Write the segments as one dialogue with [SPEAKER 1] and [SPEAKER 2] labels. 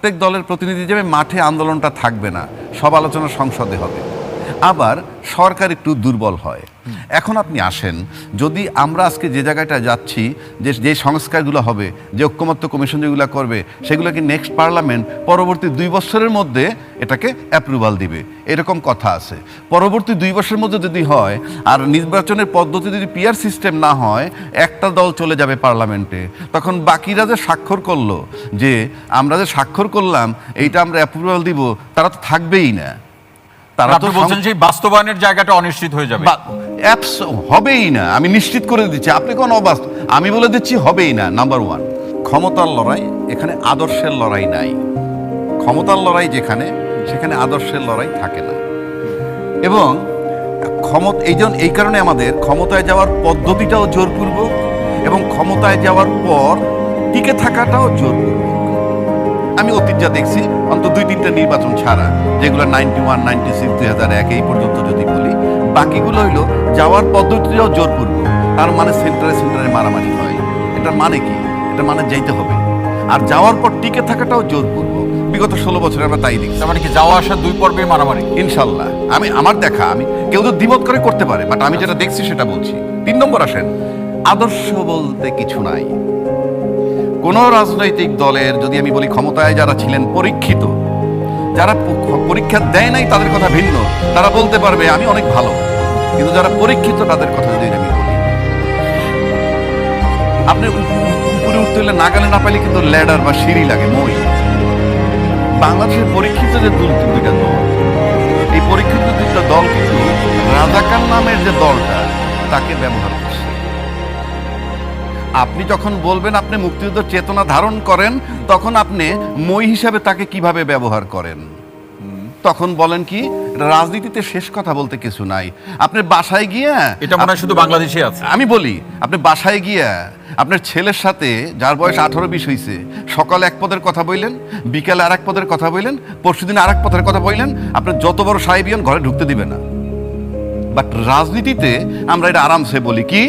[SPEAKER 1] প্রত্যেক দলের প্রতিনিধি হিসেবে মাঠে আন্দোলনটা থাকবে না। সব আলোচনা সংসদে হবে। আবার সরকার একটু দুর্বল হয়। এখন আপনি আসেন, যদি আমরা আজকে যে জায়গাটা যাচ্ছি, যে যে সংস্কারগুলো হবে, যে ঐক্যমত্য কমিশন যেগুলো করবে সেগুলো কি নেক্সট পার্লামেন্ট পরবর্তী দুই বছরের মধ্যে এটাকে অ্যাপ্রুভাল দিবে। এরকম কথা আছে। পরবর্তী দুই বছরের মধ্যে যদি হয়, আর নির্বাচনের পদ্ধতি যদি পিয়ার সিস্টেম না হয়, একটা দল চলে যাবে পার্লামেন্টে তখন বাকিরা যে স্বাক্ষর করল, যে আমরা যে স্বাক্ষর করলাম, এইটা আমরা অ্যাপ্রুভাল দিব, তারা তো থাকবেই না। তারা তো
[SPEAKER 2] বলছেন যে বাস্তবায়নের জায়গাটা অনিশ্চিত হয়ে যাবে।
[SPEAKER 1] অ্যাপস হবেই না। আমি নিশ্চিত করে দিচ্ছি আপনি কোন অবাস্ত আমি বলে দিচ্ছি হবেই না নাম্বার ওয়ান ক্ষমতার লড়াই এখানে আদর্শের লড়াই নাই। ক্ষমতার লড়াই যেখানে সেখানে আদর্শের লড়াই থাকে না। এবং ক্ষমতা এই জন্য এই কারণে আমাদের ক্ষমতায় যাওয়ার পদ্ধতিটাও জোরপূর্বক এবং ক্ষমতায় যাওয়ার পর টিকে থাকাটাও জোরপূর্বক। আমি অতীত যা দেখছি অন্তত দুই তিনটা নির্বাচন ছাড়া যেগুলো নাইনটি ওয়ান নাইনটি সিক্স দুই হাজার এক এই পর্যন্ত যদি বলি বাকিগুলো হইল যাওয়ার পদ্ধতিটাও জোরপূর্বক তার মানে সেন্টারে সেন্টারে মারামারি হয়। এটার মানে কি? এটা মানে যাইতে হবে। আর যাওয়ার পর টিকে থাকাটাও জোরপূর্বক। বিগত ষোলো বছরে আমরা তাই দেখছি।
[SPEAKER 2] মানে কি যাওয়া আসা দুই পর্বে মারামারি?
[SPEAKER 1] ইনশাল্লাহ। আমি আমার দেখা আমি কেউ তো দ্বিমত করে করতে পারে বাট আমি যেটা দেখছি সেটা বলছি। তিন নম্বর আসেন আদর্শ বলতে কিছু নাই। কোন রাজনৈতিক দলের, যদি আমি বলি ক্ষমতায় যারা ছিলেন, পরীক্ষিত, যারা পরীক্ষা দেয় নাই, তাদের কথা ভিন্ন। তারা বলতে পারবে, আমি অনেক ভালো। কিন্তু যারা পরীক্ষিত, তাদের কথা যদি আমি বলি। আপনি উপ- উপ- উপরে উঠতে হলে নাগালে না পাইলে কিন্তু ল্যাডার বা সিঁড়ি লাগে, মই। বাংলাদেশের পরীক্ষিত যে দুল দুইটা দল। এই পরীক্ষিত দুইটা দল কিন্তু রাজাকার নামের যে দলটা, তাকে ব্যবহার করছে। আপনি যখন বলবেন আপনি মুক্তিযুদ্ধ চেতনা ধারণ করেন তখন আপনি মই হিসাবে তাকে কীভাবে ব্যবহার করেন? তখন বলেন কি রাজনীতিতে শেষ কথা বলতে কিছু নাই। আপনি বাসায় গিয়া
[SPEAKER 2] এটা মনে হয় শুধু বাংলাদেশে আছে।
[SPEAKER 1] আমি বলি আপনি বাসায় গিয়া আপনার ছেলের সাথে যার বয়স আঠারো বিশ হয়েছে সকালে এক পদের কথা বললেন বিকালে আর এক পদের কথা বললেন পরশুদিন আর এক পদের কথা বললেন আপনি যত বড় সাহেবিয়ান ঘরে ঢুকতে দিবে না। বাট রাজনীতিতে আমরা এটা আরামসে বলি কি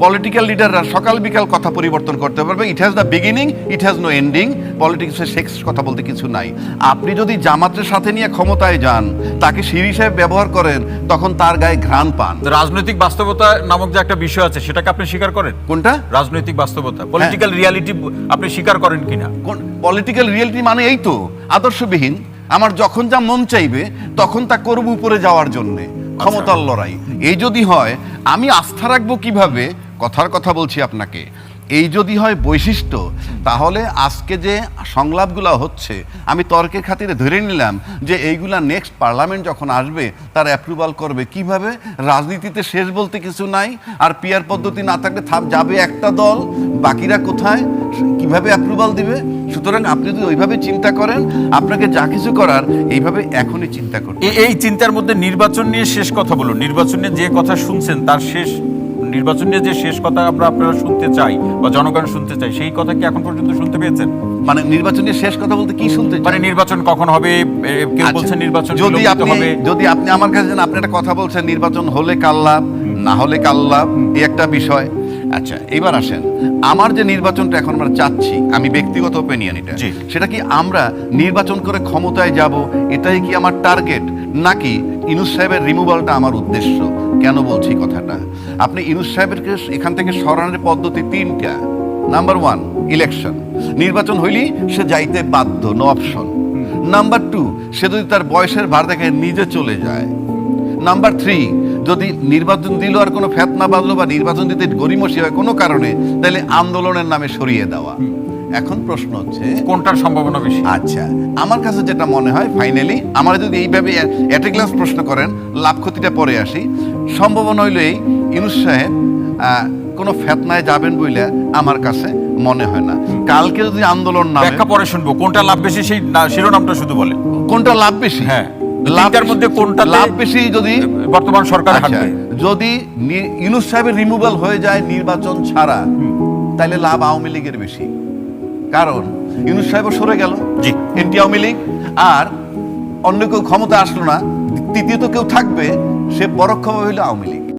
[SPEAKER 1] পলিটিক্যাল লিডাররা সকাল বিকাল কথা পরিবর্তন করতে পারবে। It has the beginning it has no ending পলিটিক্সের sex কথা বলতে কিছু নাই। আপনি যদি জামাতের সাথে নিয়ে ক্ষমতায় যান তাকে সিঁড়ি হিসেবে ব্যবহার করেন তখন তার গায়ে ঘ্রাণ পান।
[SPEAKER 2] রাজনৈতিক বাস্তবতা নামক যে একটা বিষয় আছে সেটাকে আপনি স্বীকার করেন?
[SPEAKER 1] কোনটা?
[SPEAKER 2] রাজনৈতিক বাস্তবতা। পলিটিক্যাল রিয়ালিটি আপনি স্বীকার করেন কিনা?
[SPEAKER 1] কোন পলিটিক্যাল রিয়েলিটি মানে এই তো আদর্শবিহীন। আমার যখন যা মন চাইবে তখন তা করব উপরে যাওয়ার জন্য। ক্ষমতার লড়াই। এই যদি হয় আমি আস্থা রাখব কীভাবে? কথার কথা বলছি আপনাকে। এই যদি হয় বৈশিষ্ট্য, তাহলে আজকে যে সংলাপগুলো হচ্ছে, আমি তর্কের খাতিরে ধরে নিলাম যে এইগুলা নেক্সট পার্লামেন্ট যখন আসবে, তার অ্যাপ্রুভাল করবে কীভাবে? রাজনীতিতে শেষ বলতে কিছু নাই, আর পিয়ার পদ্ধতি না থাকলে থাপ যাবে একটা দল, বাকিরা কোথায়? কীভাবে অ্যাপ্রুভাল দিবে? সুতরাং আপনি যদি ওইভাবে চিন্তা করেন, আপনাকে যা কিছু করার, এইভাবে এখনই চিন্তা করতে
[SPEAKER 2] এ- এই চিন্তার মধ্যে নির্বাচন নিয়ে শেষ কথা বলুন। নির্বাচন যে কথা শুনছেন, তার শেষ নির্বাচন নিয়ে যে শেষ কথা আমরা আপনারা শুনতে চাই বা জনগণ শুনতে চাই সেই কথা কি এখন পর্যন্ত শুনতে পেয়েছেন?
[SPEAKER 1] মানে নির্বাচনের শেষ কথা বলতে কি শুনতে
[SPEAKER 2] মানে নির্বাচন কখন হবে? কেউ
[SPEAKER 1] আচ্ছা,
[SPEAKER 2] বলছে নির্বাচন
[SPEAKER 1] যদি আপনি যদি আপনি আমার কাছে যেন আপনি একটা কথা বলছেন নির্বাচন হলে কাল্লাভ না হলে কাল্লাভ এই একটা বিষয়। আচ্ছা এবার আসেন। আমার যে নির্বাচনটা এখন আমরা চাচ্ছি আমি ব্যক্তিগত ওপিনিয়ন এটা সেটা কি আমরা নির্বাচন করে ক্ষমতায় যাব? এটাই কি আমার টার্গেট নাকি ইনুস সাহেবের রিমুভালটা আমার উদ্দেশ্য। কেন বলছি কথাটা? আপনি ইনুস সাহেবেরকে এখান থেকে সরানোর পদ্ধতি তিনটা। নাম্বার ওয়ান ইলেকশন নির্বাচন হইলেই সে যাইতে বাধ্য নো অপশন নাম্বার টু সে যদি তার বয়সের ভার দেখে নিজে চলে যায়। নাম্বার থ্রি যদি নির্বাচন দিল আর কোনো ফেতনা বাঁধলো বা নির্বাচন দিতে গরিমসি হয় কোনো কারণে, তাহলে আন্দোলনের নামে সরিয়ে দেওয়া। এখন প্রশ্ন হচ্ছে
[SPEAKER 2] কোনটার সম্ভাবনা বেশি?
[SPEAKER 1] আচ্ছা আমার কাছে যেটা মনে হয় ফাইনালি আমার যদি এইভাবে অ্যাট গ্লাস প্রশ্ন করেন লাভ ক্ষতিটা পরে আসি। সম্ভাবনা হইল এই ইনুস সাহেব কোনো ফেতনায় যাবেন বইলে আমার কাছে মনে হয় না। কালকে যদি আন্দোলন না
[SPEAKER 2] ব্যাখ্যা পরে শুনব। কোনটা লাভ বেশি সেই শিরোনামটা শুধু বলে
[SPEAKER 1] কোনটা লাভ বেশি?
[SPEAKER 2] হ্যাঁ।
[SPEAKER 1] লাভ
[SPEAKER 2] তিনটার মধ্যে কোনটাতে-
[SPEAKER 1] লাভ বেশি যদি
[SPEAKER 2] বর্তমান সরকার
[SPEAKER 1] আচ্ছা, যদি ইউনুস সাহেবের রিমুভাল হয়ে যায় নির্বাচন ছাড়া তাহলে লাভ আওয়ামী লীগের বেশি। কারণ ইউনুস সাহেব সরে গেল।
[SPEAKER 2] জি।
[SPEAKER 1] এনটি আওয়ামী লীগ। আর অন্য কেউ ক্ষমতা আসলো না তৃতীয়ত কেউ থাকবে সে পরোক্ষভাবে হইল আওয়ামী লীগ।